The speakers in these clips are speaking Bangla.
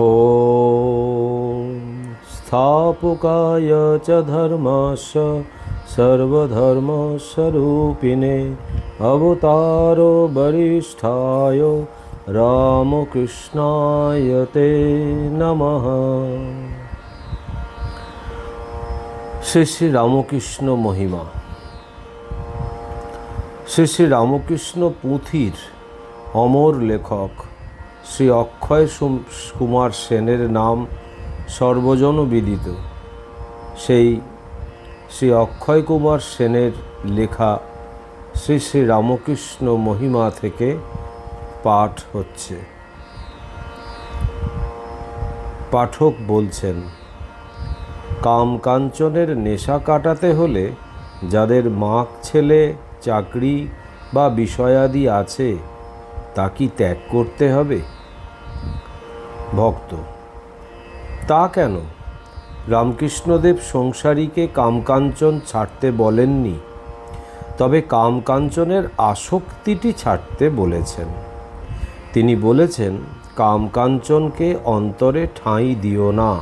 ॐ स्थापकाय च धर्मस्य सर्वधर्मस्वरूपिणे अवतारो वरिष्ठाय রামকৃষ্ণায় তে নমঃ শ্রী শ্রী রামকৃষ্ণ মহিমা শ্রী শ্রী রামকৃষ্ণ পুঁথির অমর লেখক শ্রী অক্ষয় কুমার সেনের নাম সর্বজন বিদিত। সেই শ্রী অক্ষয় কুমার সেনের লেখা শ্রী শ্রী রামকৃষ্ণ মহিমা থেকে পাঠ হচ্ছে। পাঠক বলছেন, কাম কাঞ্চনের নেশা কাটাতে হলে যাদের মাক ছেলে, চাকরি বা বিষয়াদি আছে, তা কি ত্যাগ করতে হবে? ভক্ত। তা কেন? রামকৃষ্ণদেব সংসারীকে কামকাঞ্চন ছাড়তে বলেননি, তবে কামকাঞ্চনের আসক্তিটি ছাড়তে বলেছেন। তিনি বলেছেন, কামকাঞ্চনকে অন্তরে ঠাঁই দিও না,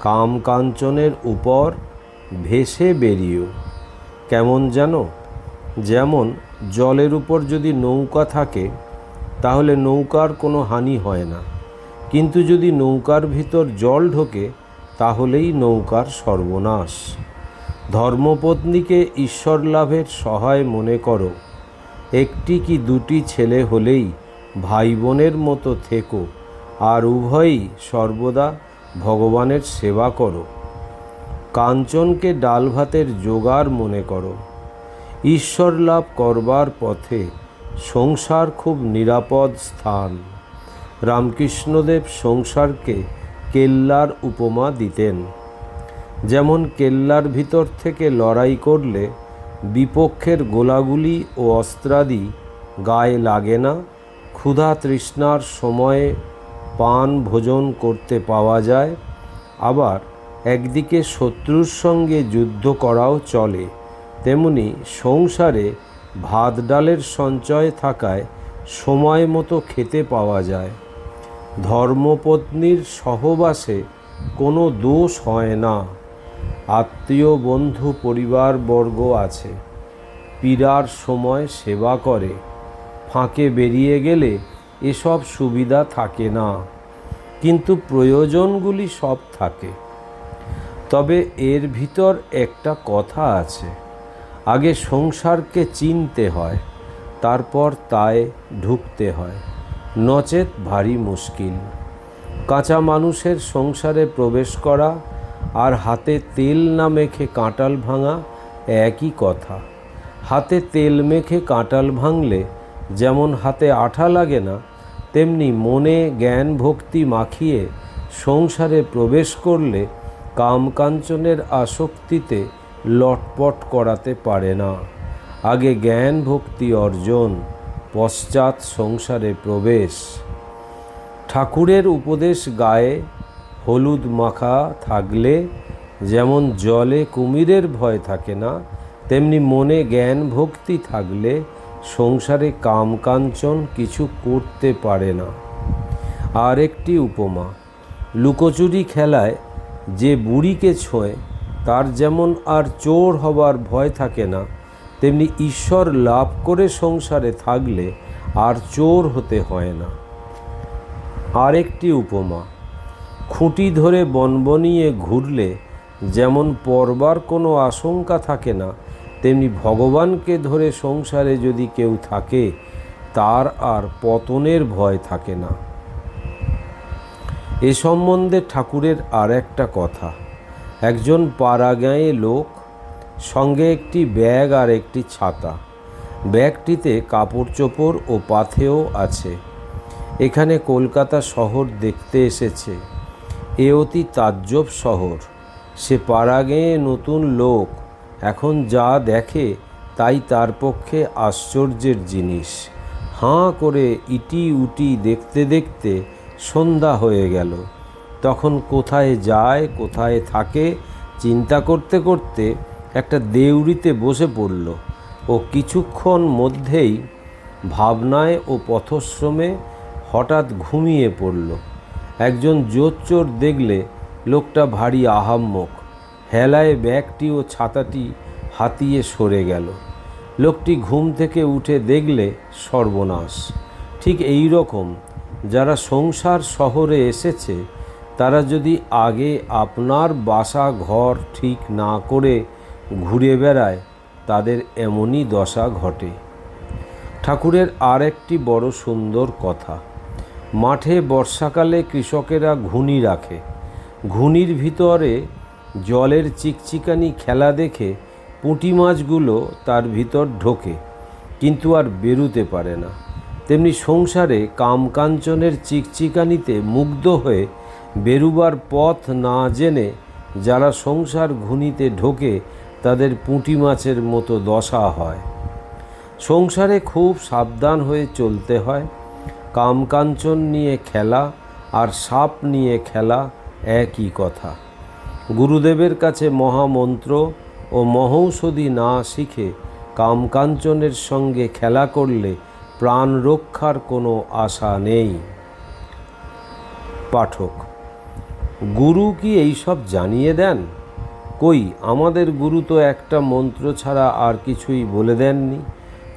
কামকাঞ্চনের উপর ভেসে বেরিয়েও কেমন যেন? যেমন জলের উপর যদি নৌকা থাকে, তাহলে নৌকার কোনো হানি হয় না। কিন্তু যদি নৌকার ভিতর জল ঢোকে, তাহলেই নৌকার সর্বনাশ। ধর্মপত্নীকে ঈশ্বর লাভের সহায় মনে করো। একটি কি দুটি ছেলে হলেই ভাই বোনের মতো থেকো, আর উভয়ই সর্বদা ভগবানের সেবা করো। কাঞ্চনকে ডাল ভাতের জোগাড় মনে করো। ঈশ্বর লাভ করবার পথে সংসার খুব নিরাপদ স্থান। রামকৃষ্ণদেব সংসারকে কেল্লার উপমা দিতেন। যেমন কেল্লার ভিতর থেকে লড়াই করলে বিপক্ষের গোলাগুলি ও অস্ত্রাদি গায়ে লাগে না, ক্ষুধা তৃষ্ণার সময়ে পান ভোজন করতে পাওয়া যায়, আবার একদিকে শত্রুর সঙ্গে যুদ্ধ করাও চলে। তেমনি সংসারে ভাত ডালের সঞ্চয় থাকায় সময় মতো খেতে পাওয়া যায়। ধর্মপত্নীর সহবাসে কোনো দোষ হয় না। আত্মীয়, বন্ধু, পরিবারবর্গ আছে। পীড়ার সময় সেবা করে। ফাঁকে বেরিয়ে গেলে এসব সুবিধা থাকে না। কিন্তু প্রয়োজনগুলি সব থাকে। তবে এর ভিতর একটা কথা আছে। আগে সংসারকে চিনতে হয়, তারপর তায় ঢুকতে হয়। নচেত ভারী মুশকিল। কাঁচা মানুষের সংসারে প্রবেশ করা আর হাতে তেল না মেখে কাঁটাল ভাঙা একই কথা। হাতে তেল মেখে কাঁটাল ভাঙলে যেমন হাতে আঠা লাগে না, তেমনি মনে জ্ঞান ভক্তি মাখিয়ে সংসারে প্রবেশ করলে কামকাঞ্চনের আসক্তিতে লটপট করাতে পারে না। আগে জ্ঞান ভক্তি অর্জন পশ্চাৎ সংসারে প্রবেশ। ঠাকুরের উপদেশ গায়ে হলুদ মাখা থাকলে যেমন জলে কুমিরের ভয় থাকে না, তেমনি মনে জ্ঞান ভক্তি থাকলে সংসারে কামকাঞ্চন কিছু করতে পারে না। আর একটি উপমা, লুকোচুরি খেলায় যে বুড়িকে ছোঁয়, তার যেমন আর চোর হবার ভয় থাকে না তেমনি ঈশ্বর লাভ করে সংসারে থাকলে আর চোর হতে হয় না। আরেকটি উপমা, খুঁটি ধরে বনবনিয়ে ঘুরলে যেমন পরবার কোনো আশঙ্কা থাকে না, তেমনি ভগবানকে ধরে সংসারে যদি কেউ থাকে, তার আর পতনের ভয় থাকে না। এ সম্বন্ধে ঠাকুরের আর একটা কথা, একজন পাড়া গাঁয়ে লোক সঙ্গে একটি ব্যাগ আর একটি ছাতা। ব্যাগটিতে কাপড় চোপড় ও পাথেও আছে। এখানে কলকাতা শহর দেখতে এসেছে। এ অতি তাজ্জব শহর। সে পাড়া গেয়ে নতুন লোক। এখন যা দেখে তাই তার পক্ষে আশ্চর্যের জিনিস। হাঁ করে ইটি উটি দেখতে দেখতে সন্ধ্যা হয়ে গেল। তখন কোথায় যায়, কোথায় থাকে, চিন্তা করতে করতে একটা দেউড়িতে বসে পড়ল ও কিছুক্ষণ মধ্যেই ভাবনায় ও পথশ্রমে হঠাৎ ঘুমিয়ে পড়ল। একজন জোচ্চোর দেখলে লোকটা ভারী আহাম্মক, হেলায় ব্যাগটি ও ছাতাটি হাতিয়ে সরে গেল। লোকটি ঘুম থেকে উঠে দেখলে সর্বনাশ। ঠিক এই রকম যারা সংসার শহরে এসেছে, তারা যদি আগে আপনার বাসা ঘর ঠিক না করে ঘুরে বেড়ায়, তাদের এমনই দশা ঘটে। ঠাকুরের আর একটি বড় সুন্দর কথা, মাঠে বর্ষাকালে কৃষকেরা ঘুনি রাখে। ঘুনির ভিতরে জলের চিকচিকানি খেলা দেখে পুঁটি মাছগুলো তার ভিতর ঢোকে, কিন্তু আর বেরুতে পারে না। তেমনি সংসারে কামকাঞ্চনের চিকচিকানিতে মুগ্ধ হয়ে বেরুবার পথ না জেনে যারা সংসার ঘুনিতে ঢোকে তাদের পুঁটি মাছের মতো দশা হয়। সংসারে খুব সাবধান হয়ে চলতে হয়। কামকাঞ্চন নিয়ে খেলা আর সাপ নিয়ে খেলা একই কথা। গুরুদেবের কাছে মহামন্ত্র ও মহৌষধি না শিখে কামকাঞ্চনের সঙ্গে খেলা করলে প্রাণ রক্ষার কোনো আশা নেই। পাঠক, গুরু কি এইসব জানিয়ে দেন? কই, আমাদের গুরু তো একটা মন্ত্র ছাড়া আর কিছুই বলে দেননি।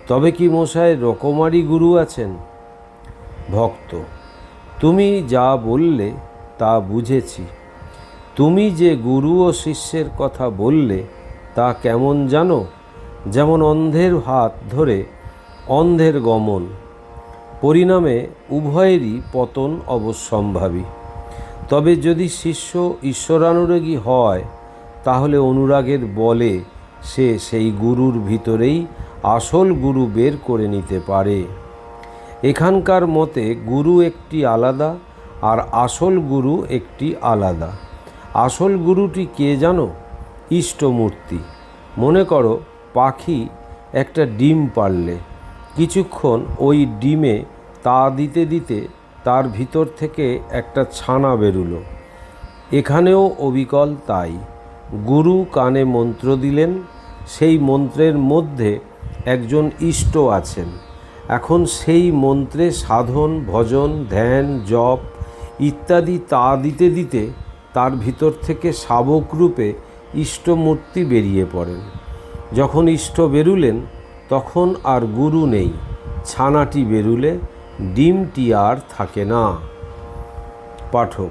তবে কি মশাই রকমারি গুরু আছেন? ভক্ত, তুমি যা বললে তা বুঝেছি। তুমি যে গুরু ও শিষ্যের কথা বললে তা কেমন জানো? যেমন অন্ধের হাত ধরে অন্ধের গমন, পরিণামে উভয়েরই পতন অবশ্যম্ভাবী। তবে যদি শিষ্য ঈশ্বরানুরাগী হয় তাহলে অনুরাগের বলে সে সেই গুরুর ভিতরেই আসল গুরু বের করে নিতে পারে। এখানকার মতে গুরু একটি আলাদা আর আসল গুরু একটি আলাদা। আসল গুরুটি কে জানো? ইষ্টমূর্তি। মনে করো পাখি একটা ডিম পারলে কিছুক্ষণ ওই ডিমে তা দিতে দিতে তার ভিতর থেকে একটা ছানা বেরুলো। এখানেও অবিকল তাই। গুরু কানে মন্ত্র দিলেন, সেই মন্ত্রের মধ্যে একজন ইষ্ট আছেন। এখন সেই মন্ত্রে সাধন, ভজন, ধ্যান, জপ ইত্যাদি তা দিতে দিতে তার ভিতর থেকে শাবক রূপে ইষ্টমূর্তি বেরিয়ে পড়েন। যখন ইষ্ট বেরুলেন, তখন আর গুরু নেই, ছানাটি বেরুলে ডিমটি আর থাকে না। পাঠক,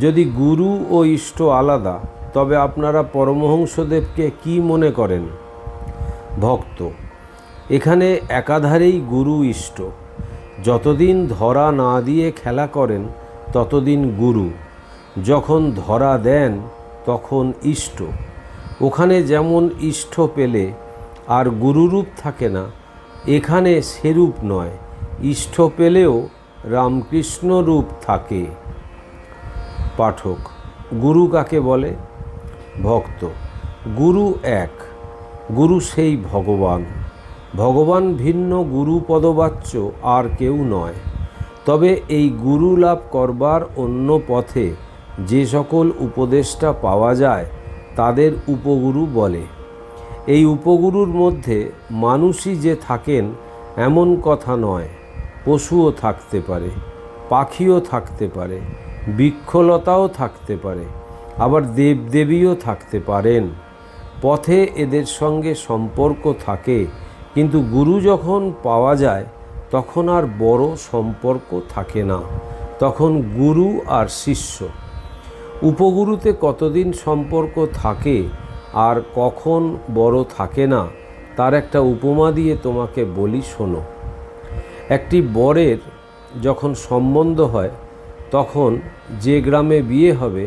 যদি গুরু ও ইষ্ট আলাদা তবে আপনারা পরমহংসদেবকে কি মনে করেন? ভক্ত, এখানে একাধারেই গুরু ইষ্ট। যতদিন ধরা না দিয়ে খেলা করেন, ততদিন গুরু। যখন ধরা দেন, তখন ইষ্ট। ওখানে যেমন ইষ্ট পেলে আর গুরুরূপ থাকে না, এখানে সেরূপ নয়। ইষ্ট পেলেও রামকৃষ্ণ রূপ থাকে। পাঠক, গুরু কাকে বলে? ভক্ত। গুরু এক। গুরু সেই ভগবান। ভগবান ভিন্ন, গুরু পদবাচ্য আর কেউ নয়। তবে এই গুরু লাভ করবার অন্য পথে যে সকল উপদেশটা পাওয়া যায়, তাদের উপগুরু বলে। এই উপগুরুর মধ্যে মানুষই যে থাকেন, এমন কথা নয়। পশুও থাকতে পারে, পাখিও থাকতে পারে, বৃক্ষলতাও থাকতে পারে। আবার দেবদেবীও থাকতে পারেন। পথে এদের সঙ্গে সম্পর্ক থাকে, কিন্তু গুরু যখন পাওয়া যায়, তখন আর বড় সম্পর্ক থাকে না। তখন গুরু আর শিষ্য। উপগুরুতে কতদিন সম্পর্ক থাকে আর কখন বড় থাকে না, তার একটা উপমা দিয়ে তোমাকে বলি, শোনো। একটি বরের যখন সম্বন্ধ হয়, তখন যে গ্রামে বিয়ে হবে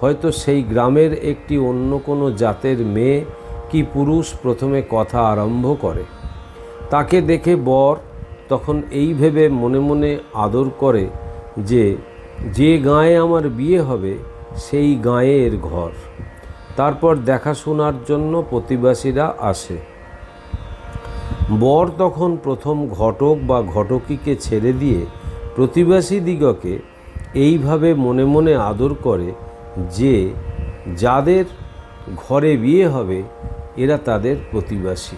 হয়তো সেই গ্রামের একটি অন্য কোনো জাতের মেয়ে কি পুরুষ প্রথমে কথা আরম্ভ করে। তাকে দেখে বর তখন এই ভেবে মনে মনে আদর করে যে যে গাঁয়ে আমার বিয়ে হবে, সেই গাঁয়ের ঘর। তারপর দেখাশোনার জন্য প্রতিবাসীরা আসে। বর তখন প্রথম ঘটক বা ঘটকীকে ছেড়ে দিয়ে প্রতিবাসী দিগকে এইভাবে মনে মনে আদর করে যে যাদের ঘরে বিয়ে হবে, এরা তাদের প্রতিবাসী।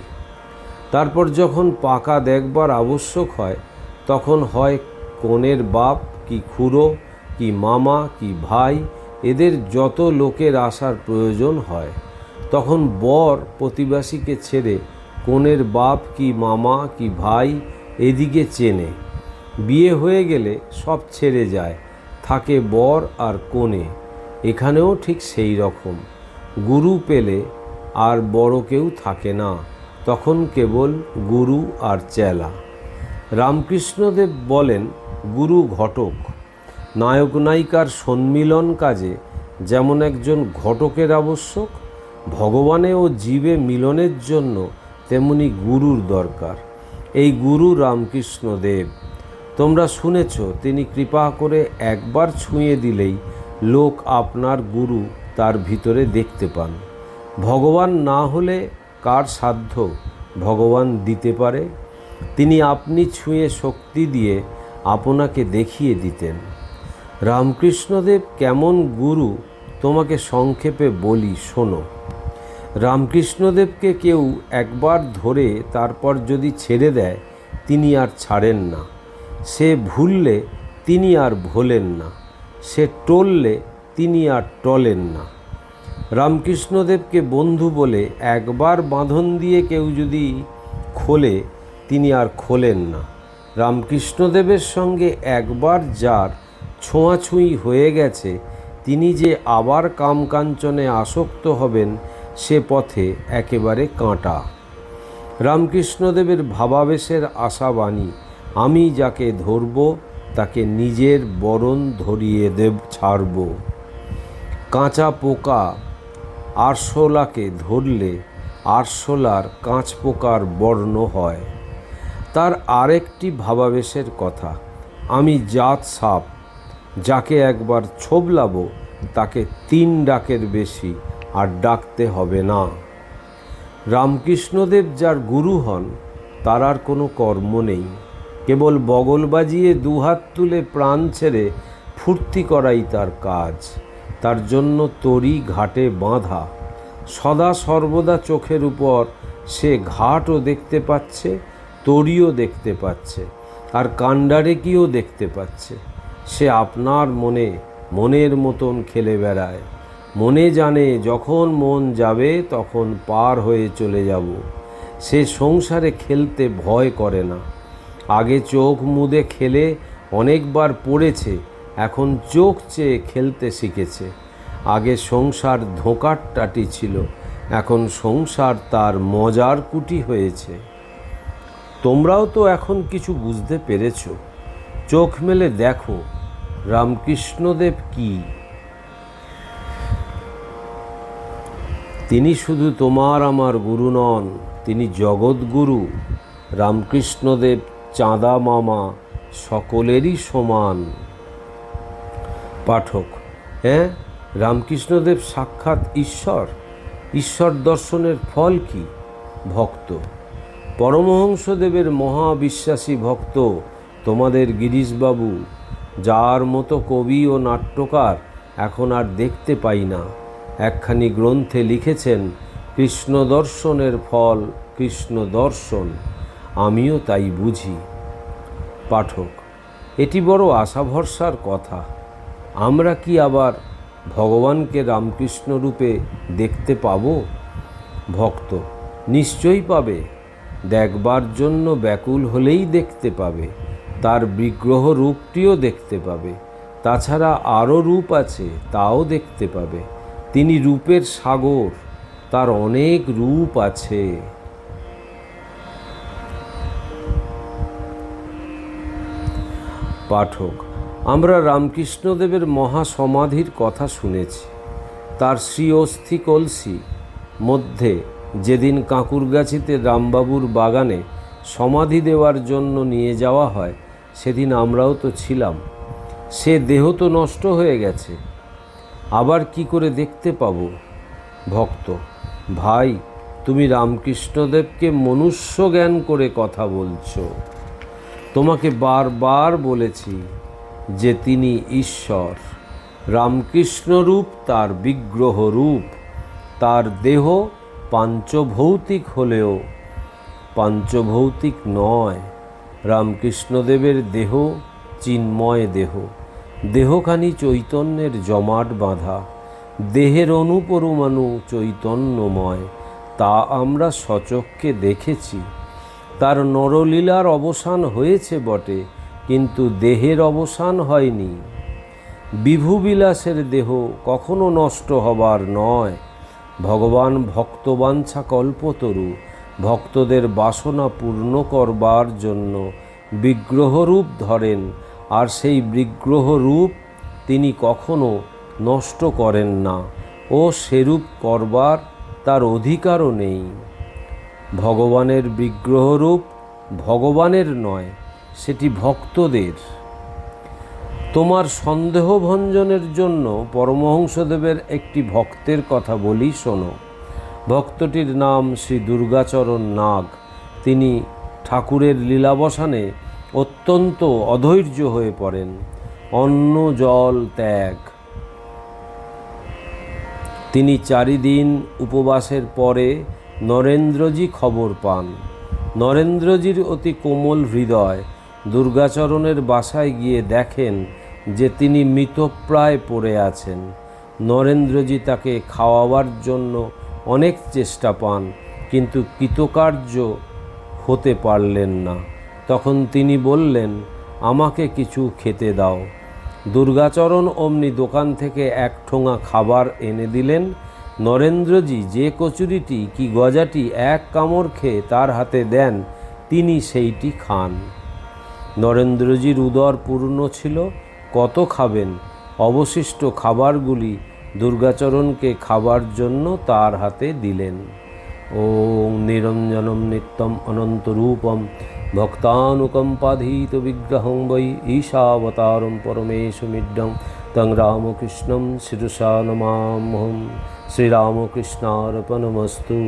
তারপর যখন পাকা দেখবার আবশ্যক হয়, তখন হয় কনের বাপ কি খুড়ো, কি মামা, কি ভাই, এদের যত লোকের আসার প্রয়োজন হয়, তখন বর প্রতিবাসীকে ছেড়ে কনের বাপ কি মামা, কি ভাই এদিকে চেনে। বিয়ে হয়ে গেলে সব ছেড়ে যায়, থাকে বর আর কোণে এখানেও ঠিক সেই রকম। গুরু পেলে আর বড় কেউ থাকে না, তখন কেবল গুরু আর চেলা। রামকৃষ্ণদেব বলেন, গুরু ঘটক, নায়ক নায়িকার সম্মিলন কাজে যেমন একজন ঘটকের আবশ্যক ভগবানে ও জীবে মিলনের জন্য তেমনি গুরুর দরকার। এই গুরু রামকৃষ্ণদেব। তোমরা শুনেছ, তিনি কৃপা করে একবার ছুঁয়ে দিলেই লোক আপনার গুরু তার ভিতরে দেখতে পান। ভগবান না হলে কার সাধ্য ভগবান দিতে পারে? তিনি আপনি ছুঁয়ে শক্তি দিয়ে আপনাকে দেখিয়ে দিতেন। রামকৃষ্ণদেব কেমন গুরু, তোমাকে সংক্ষেপে বলি, শোনো। রামকৃষ্ণদেবকে কেউ একবার ধরে তারপর যদি ছেড়ে দেয়, তিনি আর ছাড়েন না। সে ভুললে তিনি আর ভোলেন না। সে টললে তিনি আর টলেন না। রামকৃষ্ণদেবকে বন্ধু বলে একবার বাঁধন দিয়ে কেউ যদি খোলে, তিনি আর খোলেন না। রামকৃষ্ণদেবের সঙ্গে একবার যার ছোঁয়াছুঁই হয়ে গেছে, তিনি যে আবার কামকাঞ্চনে আসক্ত হবেন, সে পথে একেবারে কাঁটা। রামকৃষ্ণদেবের ভাবাবেশের আশাবাণী, আমি যাকে ধরব তাকে নিজের বরণ ধরিয়ে দেব, ছাড়ব। কাঁচা পোকা আরশোলাকে ধরলে আরশোলার কাঁচ পোকার বর্ণ হয়। তার আরেকটি ভাবাবেশের কথা, আমি জাত সাপ, যাকে একবার ছোবলাবো, তাকে তিন ডাকের বেশি আর ডাকতে হবে না। রামকৃষ্ণদেব যার গুরু হন, তার আর কোনো কর্ম নেই। কেবল বগল বাজিয়ে দুহাত তুলে প্রাণ ছেড়ে ফুর্তি করাই তার কাজ। তার জন্য তরি ঘাটে বাঁধা। সদা সর্বদা চোখের উপর সে ঘাটও দেখতে পাচ্ছে, তরিও দেখতে পাচ্ছে, আর কাণ্ডারেকিও দেখতে পাচ্ছে। সে আপনার মনে মনের মতন খেলে বেড়ায়। মনে জানে যখন মন যাবে তখন পার হয়ে চলে যাব। সে সংসারে খেলতে ভয় করে না। আগে চোখ মুদে খেলে অনেকবার পড়েছে, এখন চোখ চেয়ে খেলতে শিখেছে। আগে সংসার ধোঁকার টাটি ছিল, এখন সংসার তার মজার কুটি হয়েছে। তোমরাও তো এখন কিছু বুঝতে পেরেছ। চোখ মেলে দেখো, রামকৃষ্ণদেব কি? তিনি শুধু তোমার আমার গুরু নন, তিনি জগৎগুরু, রামকৃষ্ণদেব চাঁদা মামা সকলেরই সমান। পাঠক হ্যাঁ? রামকৃষ্ণদেব সাক্ষাৎ ঈশ্বর। ঈশ্বর দর্শনের ফল কি? ভক্ত। পরমহংসদেবের মহাবিশ্বাসী ভক্ত তোমাদের গিরিশবাবু, যার মতো কবি ও নাট্যকার এখন আর দেখতে পাই না। একখানি গ্রন্থে লিখেছেন, কৃষ্ণ দর্শনের ফল কৃষ্ণ দর্শন। আমিও তাই বুঝি। পাঠক, এটি বড় আশা ভরসার কথা। আমরা কি আবার ভগবানকে রামকৃষ্ণ রূপে দেখতে পাব? ভক্ত, নিশ্চয়ই পাবে। দেখবার জন্য ব্যাকুল হলেই দেখতে পাবে। তার বিগ্রহ রূপটিও দেখতে পাবে। তাছাড়া আরও রূপ আছে, তাও দেখতে পাবে। তিনি রূপের সাগর, তার অনেক রূপ আছে। পাঠক। আমরা রামকৃষ্ণদেবের মহাসমাধির কথা শুনেছি। তার শ্রী অস্থি কলসি মধ্যে যেদিন কাঁকুরগাছিতে রামবাবুর বাগানে সমাধি দেওয়ার জন্য নিয়ে যাওয়া হয়, সেদিন আমরাও তো ছিলাম। সে দেহ তো নষ্ট হয়ে গেছে। আবার কি করে দেখতে পাবো? ভক্ত, ভাই, তুমি রামকৃষ্ণদেবকে মনুষ্য জ্ঞান করে কথা বলছো। তোমাকে বারবার বলেছি যে তিনি ঈশ্বর। রামকৃষ্ণ রূপ তার বিগ্রহ রূপ তার দেহ পাঞ্চভৌতিক হলেও পাঞ্চভৌতিক নয়। রামকৃষ্ণদেবের দেহ চিন্ময় দেহ, দেহখানি চৈতন্যের জমাট বাঁধা, দেহের অনুপরমাণু চৈতন্যময়, তা আমরা সচক্ষে দেখেছি। তার নরলীলার অবসান হয়েছে বটে, কিন্তু দেহের অবসান হয়নি। বিভুবিলাসের দেহ কখনো নষ্ট হবার নয়। ভগবান ভক্তবাঞ্ছা কল্পতরু, ভক্তদের বাসনা পূর্ণ করবার জন্য বিগ্রহরূপ ধরেন, আর সেই বিগ্রহরূপ তিনি কখনো নষ্ট করেন না, ও সেরূপ করবার তার অধিকারও নেই। ভগবানের বিগ্রহরূপ ভগবানের নয়, সেটি ভক্তদের। তোমার সন্দেহভঞ্জনের জন্য পরমহংসদেবের একটি ভক্তের কথা বলি, শোনো। ভক্তটির নাম শ্রী দুর্গাচরণ নাগ। তিনি ঠাকুরের লীলাবসানে অত্যন্ত অধৈর্য হয়ে পড়েন। অন্ন, জল, ত্যাগ। তিনি চারিদিন উপবাসের পরে নরেন্দ্রজি খবর পান। নরেন্দ্রজির অতি কোমল হৃদয় দুর্গাচরণের বাসায় গিয়ে দেখেন যে তিনি মৃতপ্রায় পড়ে আছেন। নরেন্দ্রজি তাকে খাওয়াবার জন্য অনেক চেষ্টা পান, কিন্তু কৃতকার্য হতে পারলেন না। তখন তিনি বললেন, আমাকে কিছু খেতে দাও। দুর্গাচরণ অমনি দোকান থেকে এক ঠোঙা খাবার এনে দিলেন নরেন্দ্রজি যে কচুরিটি কি গজাটি এক কামড় খেয়ে তার হাতে দেন, তিনি সেইটি খান। নরেন্দ্রজির উদর পূর্ণ ছিল, কত খাবেন? অবশিষ্ট খাবারগুলি দুর্গাচরণকে খাবার জন্য তার হাতে দিলেন। ওং নিরঞ্জনম নিত্যম অনন্তরূপম ভক্তানুকম্পাধীত বিগ্রহং বৈ ঈশাবতারম পরমেশমিড্ডম তং রামকৃষ্ণম নমামহম শ্রীরামকৃষ্ণার্পণমস্তু।